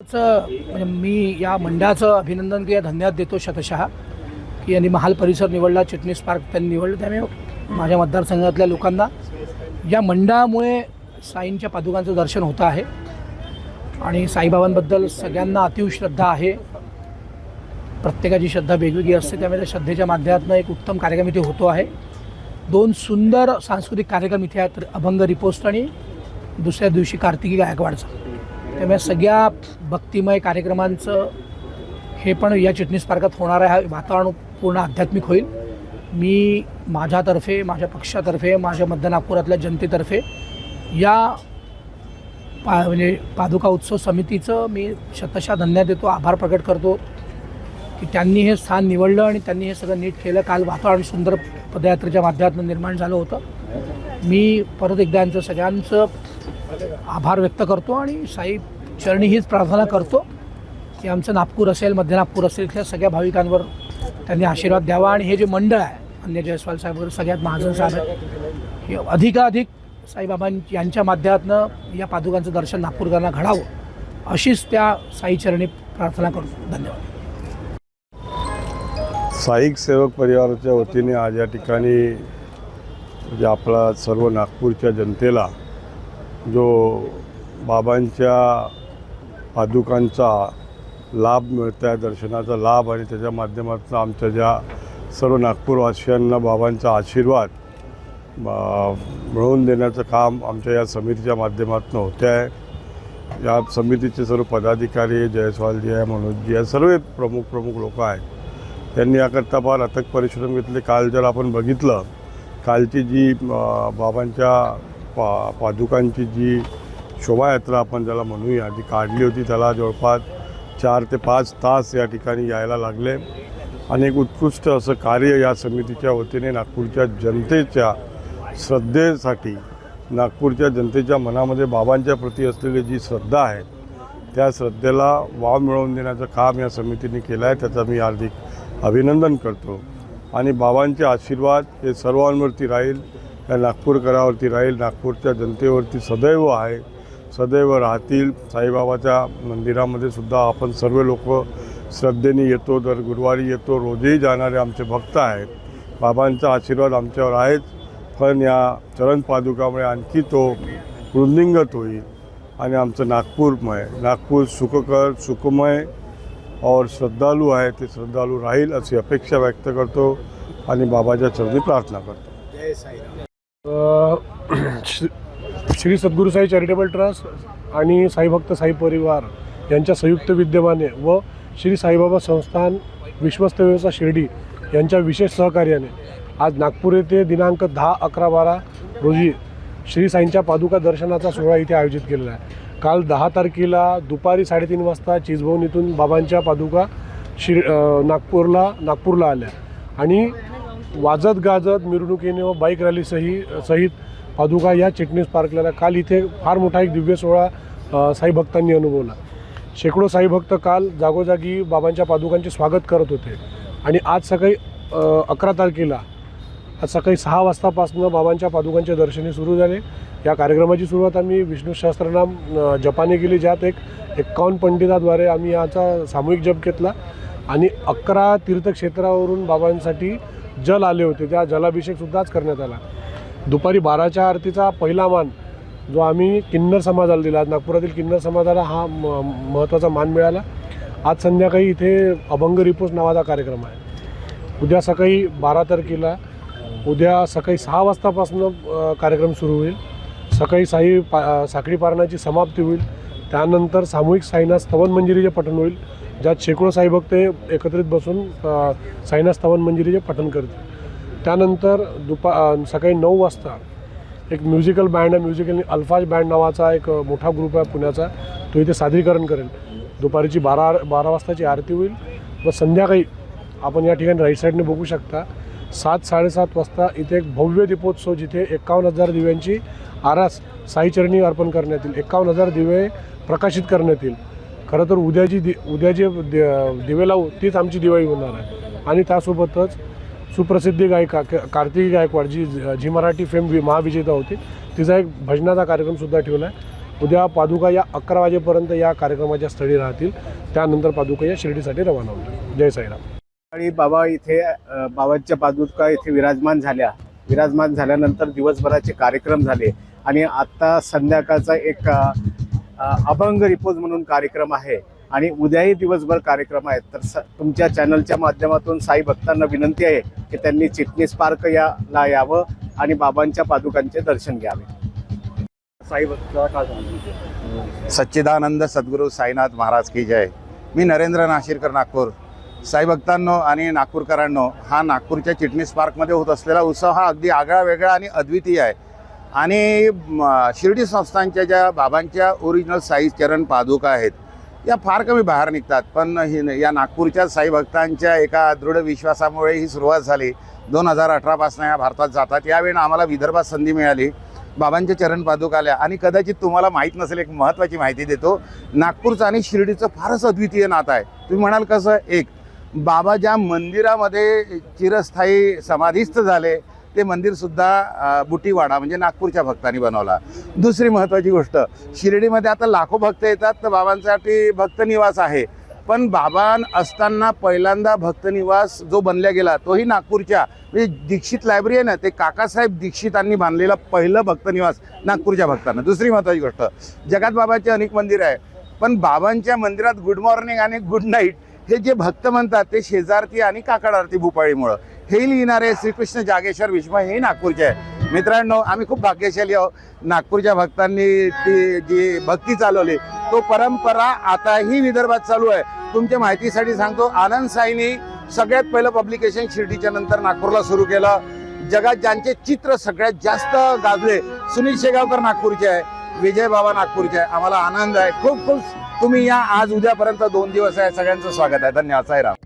म्हणजे मी या मंडळाचं अभिनंदन किंवा धन्यवाद देतो शतशः की यांनी महाल परिसर निवडला चिटणीस पार्क त्यांनी निवडलं त्यामुळे माझ्या मतदारसंघातल्या लोकांना या मंडळामुळे साईंच्या पादुकांचं दर्शन होतं आहे. आणि साईबाबांबद्दल सगळ्यांना अतिव श्रद्धा आहे. प्रत्येकाची श्रद्धा वेगवेगळी असते त्यामुळे त्या श्रद्धेच्या माध्यमातून एक उत्तम कार्यक्रम इथे होतो आहे. दोन सुंदर सांस्कृतिक कार्यक्रम इथे आहेत अभंग रिपोस्ट आणि दुसऱ्या दिवशी कार्तिकी गायकवाडचा. त्यामुळे सगळ्या भक्तिमय कार्यक्रमांचं हे पण या चिटणीस पार्कात होणार आहे. हा वातावरण पूर्ण आध्यात्मिक होईल. मी माझ्यातर्फे माझ्या पक्षातर्फे माझ्या मध्य नागपुरातल्या जनतेतर्फे या पा म्हणजे पादुका उत्सव समितीचं मी शतशा धन्यवाद देतो आभार प्रकट करतो की त्यांनी हे स्थान निवडलं आणि त्यांनी हे सगळं नीट केलं. काल वातावरण सुंदर पदयात्रेच्या माध्यमातून निर्माण झालं होतं. मी परत एकदा यांचं सगळ्यांचं आभार व्यक्त करतो आणि साई चरणी हीच प्रार्थना करतो की आमचं नागपूर असेल मध्य नागपूर असेल इथल्या सगळ्या भाविकांवर त्यांनी आशीर्वाद द्यावा. आणि हे जे मंडळ आहे अन्य जयस्वाल साहेब वगैरे सगळ्यात महाजन साहेब आहेत हे अधिकाधिक साईबाबां यांच्या माध्यमातून या पादुकांचं दर्शन नागपूरकरांना घडावं अशीच त्या साईचरणी प्रार्थना करतो. धन्यवाद. साईक सेवक परिवाराच्या वतीने आज या ठिकाणी म्हणजे आपला सर्व नागपूरच्या जनतेला जो बाबांच्या पादुकांचा लाभ मिळत आहे दर्शनाचा लाभ आणि त्याच्या माध्यमातून आमच्या ज्या सर्व नागपूरवासियांना बाबांचा आशीर्वाद मिळवून देण्याचं काम आमच्या या समितीच्या माध्यमातून होते आहे या समितीचे सर्व पदाधिकारी जयस्वालजी आहे मनोजजी आहे सर्व प्रमुख प्रमुख लोक आहेत. त्यांनी याकरता फार अथक परिश्रम घेतले. काल जर आपण बघितलं कालची जी बाबांच्या पा पादुकांची जी शोभायात्रा आपण ज्याला म्हणूया जी काढली होती त्याला जवळपास चार ते पाच तास या ठिकाणी यायला लागले. आणि एक उत्कृष्ट असं कार्य या समितीच्या वतीने नागपूरच्या जनतेच्या श्रद्धेसाठी नागपूरच्या जनतेच्या मनामध्ये बाबांच्या प्रती असलेली जी श्रद्धा आहे त्या श्रद्धेला वाव मिळवून देण्याचं काम या समितीने केलं आहे त्याचा मी हार्दिक अभिनंदन करतो. आणि बाबांचे आशीर्वाद हे सर्वांवरती राहील. या नागपूरकरावरती राहील. नागपूरच्या जनतेवरती सदैव आहे. सदैव राहतील. साईबाबाच्या मंदिरामध्ये सुद्धा आपण सर्व लोक श्रद्धेने येतो. दर गुरुवारी येतो. रोजही जाणारे आमचे भक्त आहेत. बाबांचा आशीर्वाद आमच्यावर आहेच. पण या चरण पादुकामुळे आणखी तो वृंदिंगत होईल आणि आमचं नागपूरमय नागपूर सुखकर सुखमय और श्रद्धालू आहे ते श्रद्धालू राहील अशी अपेक्षा व्यक्त करतो आणि बाबाच्या चरणी प्रार्थना करतो. जय साईराम. श्री सद्गुरू साई चॅरिटेबल ट्रस्ट आणि साईभक्त साई परिवार यांच्या संयुक्त विद्यमाने व श्री साईबाबा संस्थान विश्वस्त व्यवसाय शिर्डी यांच्या विशेष सहकार्याने आज नागपूर येथे दिनांक दहा अकरा बारा रोजी श्री साईंच्या पादुका दर्शनाचा सोहळा इथे आयोजित केलेला आहे. काल दहा तारखेला दुपारी साडेतीन वाजता चिजभवनीतून बाबांच्या पादुका शिर नागपूरला नागपूरला आल्या. आणि वाजत गाजत मिरवणुकीने व बाईक रॅलीसही सहित पादुका या चिटणीस पार्कला काल इथे फार मोठा एक दिव्य सोहळा साईभक्तांनी साई भक्तांनी अनुभवला. शेकडो साईभक्त काल जागोजागी बाबांच्या पादुकांचे स्वागत करत होते. आणि आज सकाळी अकरा तारखेला आज सकाळी सहा वाजतापासून बाबांच्या पादुकांचे दर्शने सुरू झाले. या कार्यक्रमाची सुरुवात आम्ही विष्णू सहस्त्रनाम जपाने केली ज्यात एक एक्कावन्न पंडिताद्वारे आम्ही याचा सामूहिक जप घेतला. आणि अकरा तीर्थक्षेत्रावरून बाबांसाठी जल आले होते त्या जलाभिषेकसुद्धाच करण्यात आला. दुपारी बाराच्या आरतीचा पहिला मान जो आम्ही किन्नर समाजाला दिला. आज नागपुरातील किन्नर समाजाला हा म महत्त्वाचा मान मिळाला. आज संध्याकाळी इथे अभंग रिपोस्ट नावाचा कार्यक्रम आहे. उद्या सकाळी बारा तारखेला उद्या सकाळी सहा वाजतापासून कार्यक्रम सुरू होईल. सकाळी साई पा साखळी पारणाची समाप्ती होईल. त्यानंतर सामूहिक साईनाथ स्तवन मंजिरीचे पठण होईल. ज्यात शेकडो साईभक्त हे एकत्रित बसून साईनाथ स्तवन मंजिरीचे पठण करतील त्यानंतर दुपा सकाळी नऊ वाजता एक म्युझिकल बँड आहे म्युझिकल अल्फाज बँड नावाचा एक मोठा ग्रुप आहे पुण्याचा. तो इथे सादरीकरण करेल. दुपारीची बारा बारा वाजताची आरती होईल व संध्याकाळी आपण या ठिकाणी राईट साईडने बघू शकता. सात साडेसात वाजता इथे एक भव्य दीपोत्सव जिथे एकावन्न हजार दिव्यांची आरास साईचरणी अर्पण करण्यात येईल. एकावन्न हजार दिवे प्रकाशित करण्यात येईल. खरं तर उद्याची दि उद्या जे दि- दिवे लावू तीच आमची दिवाळी होणार आहे. आणि त्यासोबतच सुप्रसिद्ध गायिका कार्तिकी गायकवाड जी झी मराठी फेम वि महाविजेता होती. तिचा एक भजनाचा कार्यक्रमसुद्धा ठेवला आहे. उद्या पादुका या अकरा वाजेपर्यंत या कार्यक्रमाच्या स्थळी राहतील. त्यानंतर पादुका या शिर्डीसाठी रवाना होतील. जय साईराम. आणि बाबा इथे बाबाच्या बाबांच्या पादुका इथे विराजमान झाल्या. विराजमान झाल्यानंतर दिवसभराचे कार्यक्रम झाले. आणि आत्ता संध्याकाळचा एक अभंग रिपोज म्हणून कार्यक्रम आहे आणि उद्याही दिवसभर कार्यक्रम आहेत. तर स तुमच्या चॅनलच्या माध्यमातून साई भक्तांना विनंती आहे की त्यांनी चिटणीस पार्क याला यावं आणि बाबांच्या पादुकांचे दर्शन घ्यावे. साई भक्त सच्चिदानंद सद्गुरू साईनाथ महाराज की जय. मी नरेंद्र नाशिरकर नागपूर. साई भक्तांनो आणि नागपूरकरांनो हा नागपूरच्या चिटणीस पार्कमध्ये होत असलेला उत्सव हा अगदी आगळा वेगळा आणि अद्वितीय आहे. आणि शिर्डी संस्थांच्या ज्या बाबांच्या ओरिजिनल साई चरण पादुका आहेत या फार कमी बाहेर निघतात. पण ही या नागपूरच्या साई भक्तांच्या एका दृढ विश्वासामुळे ही सुरुवात झाली. दोन हजार अठरापासून या भारतात जातात. यावेळी आम्हाला विदर्भात संधी मिळाली. बाबांच्या चरण पादुका आल्या. आणि कदाचित तुम्हाला माहीत नसेल एक महत्त्वाची माहिती देतो. नागपूरचं आणि शिर्डीचं फारच अद्वितीय नातं आहे. तुम्ही म्हणाल कसं? एक बाबा ज्या मंदिरामध्ये चिरस्थायी समाधीस्थ झाले ते मंदिरसुद्धा बुटीवाडा म्हणजे नागपूरच्या भक्तांनी बनवला. दुसरी महत्त्वाची गोष्ट शिर्डीमध्ये आता लाखो भक्त येतात तर बाबांसाठी भक्तनिवास आहे. पण बाबां असताना पहिल्यांदा भक्तनिवास जो बनल्या गेला तोही नागपूरच्या. म्हणजे दीक्षित लायब्ररी आहे ना ते काकासाहेब दीक्षितांनी बांधलेला पहिलं भक्तनिवास नागपूरच्या भक्तांना. दुसरी महत्त्वाची गोष्ट जगात बाबाचे अनेक मंदिर आहे पण बाबांच्या मंदिरात गुड मॉर्निंग आणि गुड नाईट हे जे भक्त म्हणतात ते शेजारती आणि काकड आरती भूपाळीमुळं. हे लिहिणारे श्रीकृष्ण जागेश्वर विश्व हे नागपूरचे आहे मित्रांनो आम्ही खूप भाग्यशाली आहोत. नागपूरच्या भक्तांनी ती जी भक्ती चालवली तो परंपरा आताही विदर्भात चालू आहे. तुमच्या माहितीसाठी सांगतो आनंद साईनी सगळ्यात पहिलं पब्लिकेशन शिर्डीच्या नंतर नागपूरला सुरू केलं. जगात ज्यांचे चित्र सगळ्यात जास्त गाजले सुनील शेगावकर नागपूरचे आहे. विजय बाबा नागपूरचे. आहे आम्हाला आनंद आहे. खूप खूप तुम्ही या आज उद्यापर्यंत दोन दिवस आहे. सगळ्यांचं स्वागत आहे. धन्यवाद. साईराम.